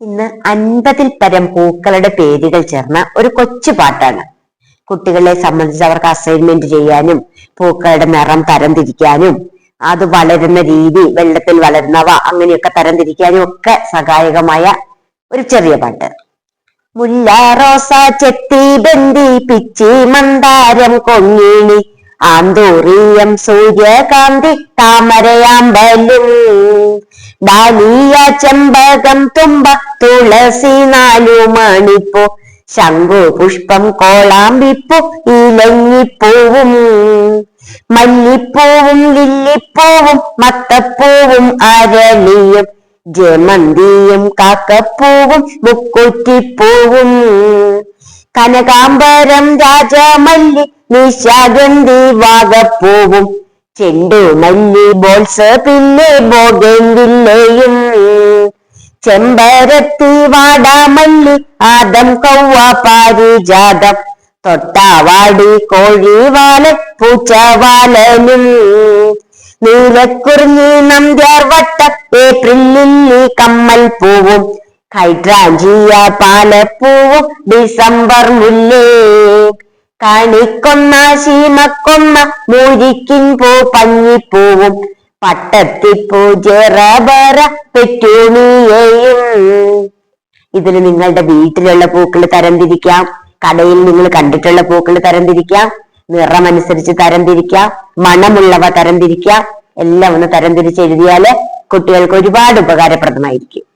ഇന്ന് അൻപതിൽ പരം പൂക്കളുടെ പേരുകൾ ചേർന്ന ഒരു കൊച്ചു പാട്ടാണ്. കുട്ടികളെ സംബന്ധിച്ച് അവർക്ക് അസൈൻമെന്റ് ചെയ്യാനും പൂക്കളുടെ നിറം തരംതിരിക്കാനും അത് വളരുന്ന രീതി വെള്ളത്തിൽ വളരുന്നവ അങ്ങനെയൊക്കെ തരംതിരിക്കാനും ഒക്കെ സഹായകമായ ഒരു ചെറിയ പാട്ട്. മുല്ല റോസ ചെത്തി ബന്തി പിച്ചി മന്ദാരം കൊങ്ങിണി ആന്തൂറിയം സൂര്യകാന്തി താമരയാമ്പലും. ഡാലിയ ചെമ്പകം തുമ്പ തുളസി നാലു മണിപ്പൂ. ശംഖു പുഷ്പം കോളാമ്പിപ്പൂ ഇലങ്ങിപ്പൂവും. മല്ലിപ്പൂവും ലില്ലിപ്പൂവും മത്തപ്പൂവും അരളിയും ജമന്തിയും കാക്കപ്പൂവും മുക്കുറ്റിപ്പൂവും. കനകാംബരം രാജമല്ലി നിശാഗന്ധി വാഗപ്പൂവും. ചെണ്ടുമല്ലി ബോൾസ് പിന്നെ ബോഗൻവില്ലയും ചെമ്പരത്തി വാടാമല്ലി ആദം കൗവ പാരിജാതം തൊട്ടാവാടി കോഴിവാലൻ പൂച്ചവാലനും നീലക്കുറിഞ്ഞി നമ്പ്യാർ വട്ടം നീ കമ്മൽ പൂവും. ഹൈഡ്രാഞ്ചിയ പാലപ്പൂവും ഡിസംബർ മുല്ലേ. കണിക്കൊന്ന മൂരിക്കിൻ പൂ പഞ്ഞിപ്പൂവും. പട്ടത്തിപ്പൂ ജെറബറ പെറ്റൂണിയേയും. ഇതിൽ നിങ്ങളുടെ വീട്ടിലുള്ള പൂക്കൾ തരംതിരിക്കാം. കടയിൽ നിങ്ങൾ കണ്ടിട്ടുള്ള പൂക്കൾ തരംതിരിക്കാം. നിറമനുസരിച്ച് തരംതിരിക്കാം. മണമുള്ളവ തരംതിരിക്കാം. എല്ലാം ഒന്ന് തരംതിരിച്ച് എഴുതിയാൽ കുട്ടികൾക്ക് ഒരുപാട് ഉപകാരപ്രദമായിരിക്കും.